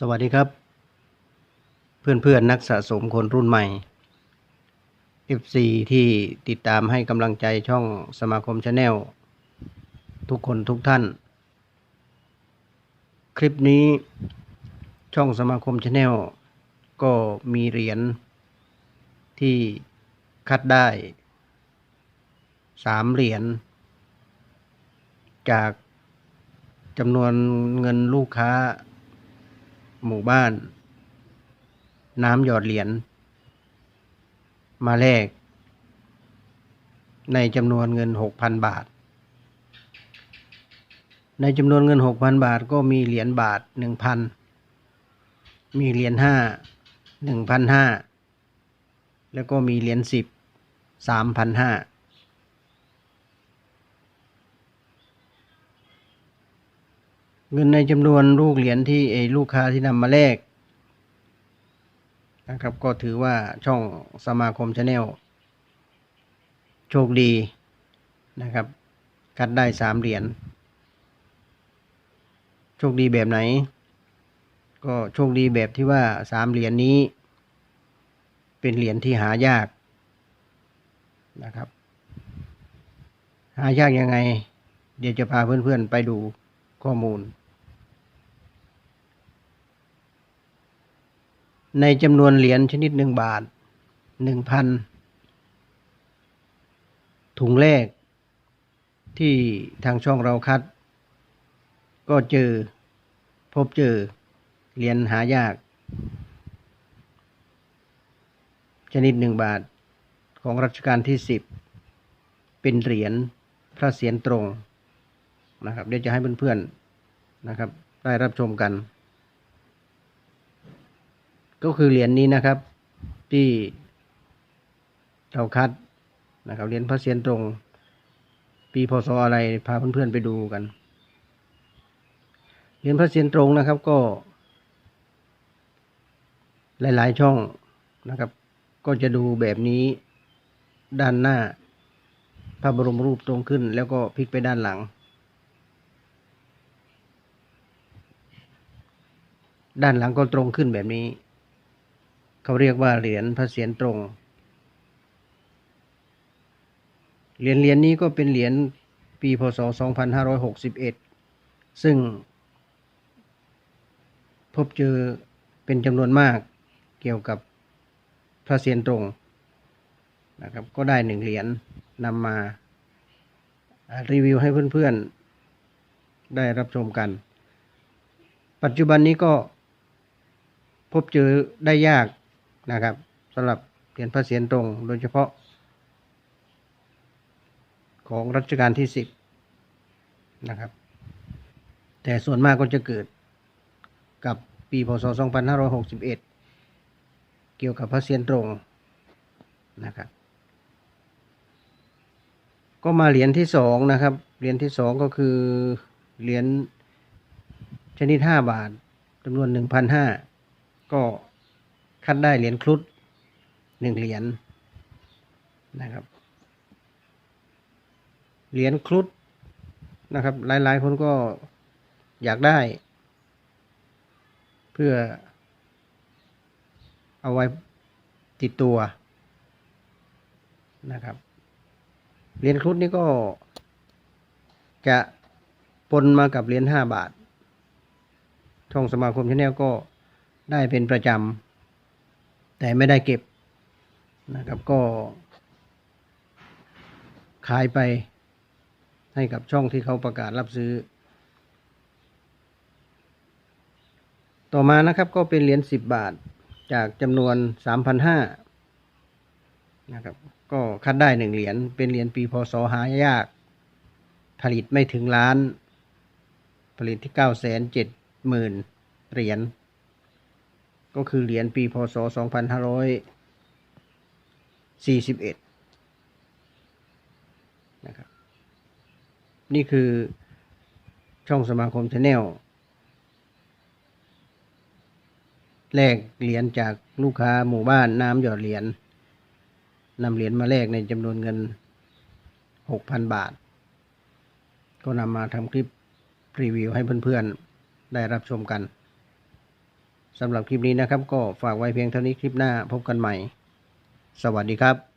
สวัสดีครับ เพื่อนๆนักสะสมคนรุ่นใหม่ FC ที่ติดตามให้กำลังใจช่องสมาคมชาแนลทุกคนทุกท่าน คลิปนี้ช่องสมาคมชาแนลก็มีเหรียญที่คัดได้สามเหรียญจากจำนวนเงินลูกค้า หมู่บ้าน น้ำหยอดเหรียญมาแลกในจำนวนเงินหกพันบาท ในจำนวนเงินหกพันบาทก็มีเหรียญบาทหนึ่งพันมีเหรียญห้าหนึ่งพันห้าแล้วก็มีเหรียญสิบสามพันห้า เงินในจำนวนลูกเหรียญที่ไอ้ลูกค้าที่นำมาแลกนะครับ ก็ถือว่าช่องสมาคมชาแนลโชคดีนะครับ คัดได้สามเหรียญโชคดีแบบไหน ก็โชคดีแบบที่ว่าสามเหรียญนี้ เป็นเหรียญที่หายากนะครับ หายากยังไง เดี๋ยวจะพาเพื่อนๆไปดูข้อมูล ในจำนวนเหรียญชนิดหนึ่งบาทหนึ่งพันถุงแรก ที่ทางช่องเราคัด ก็เจอพบเจอเหรียญหายาก ชนิดหนึ่งบาทของรัชกาลที่สิบเป็นเหรียญพระเศียรตรงนะครับ เดี๋ยวจะให้เพื่อนๆนะครับ ได้รับชมกัน ก็คือเหรียญนี้นะครับที่เราคัดนะครับเหรียญพระเศียรตรง ปีพศอะไรพาเพื่อนๆไปดูกันเหรียญพระเศียรตรงนะครับก็ หลายๆช่องนะครับ ก็จะดูแบบนี้ด้านหน้าพระบรมรูปตรงขึ้น แล้วก็พลิกไปด้านหลัง ด้านหลังก็ตรงขึ้นแบบนี้ เขาเรียกว่าเหรียญพระเศียรตรง เหรียญเหรียญนี้ก็เป็นเหรียญปีพศ 2561 ซึ่ง พบเจอเป็นจำนวนมากเกี่ยวกับพระเศียรตรงนะครับก็ได้หนึ่งเหรียญนำมารีวิวให้เพื่อนๆ ได้รับชมกัน ปัจจุบันนี้ก็พบเจอได้ยาก นะครับสำหรับเหรียญพระเศียรตรงโดยเฉพาะ ของรัชกาลที่สิบนะครับ แต่ส่วนมากก็จะเกิดกับปีพศ 2561 เกี่ยวกับพระเศียรตรงนะครับก็มาเหรียญที่สองนะครับ เหรียญที่สองก็คือเหรียญชนิดห้าบาทจำนวนหนึ่งพันห้าก็ คัดได้เหรียญครุฑหนึ่งเหรียญนะครับ เหรียญครุฑนะครับ หลายๆ คนก็อยากได้ เพื่อเอาไว้ติดตัวนะครับเหรียญครุฑนี่ก็จะปนมากับเหรียญห้าบาท ช่องสมาคมชาแนลก็ได้เป็นประจำ แต่ไม่ได้เก็บนะครับก็ ขายไปให้กับช่องที่เขาประกาศรับซื้อ ต่อมานะครับก็เป็นเหรียญสิบบาทจากจำนวนสามพันห้านะครับก็คัดได้หนึ่งเหรียญเป็นเหรียญปีพศหายาก ผลิตไม่ถึงล้าน ผลิตที่เก้าแสนเจ็ดหมื่นเหรียญ ก็คือเหรียญปีพศสองพันห้าร้อยสี่สิบเอ็ดนะครับ นี่คือช่องสมาคมชาแนลแลกเหรียญจากลูกค้าหมู่บ้านน้ำหยอดเหรียญนำเหรียญมาแลกในจำนวนเงินหกพันบาท ก็นำมาทำคลิปรีวิวให้เพื่อนๆ ได้รับชมกัน สำหรับคลิปนี้นะครับ ก็ฝากไว้เพียงเท่านี้คลิปหน้าพบกันใหม่ สวัสดีครับ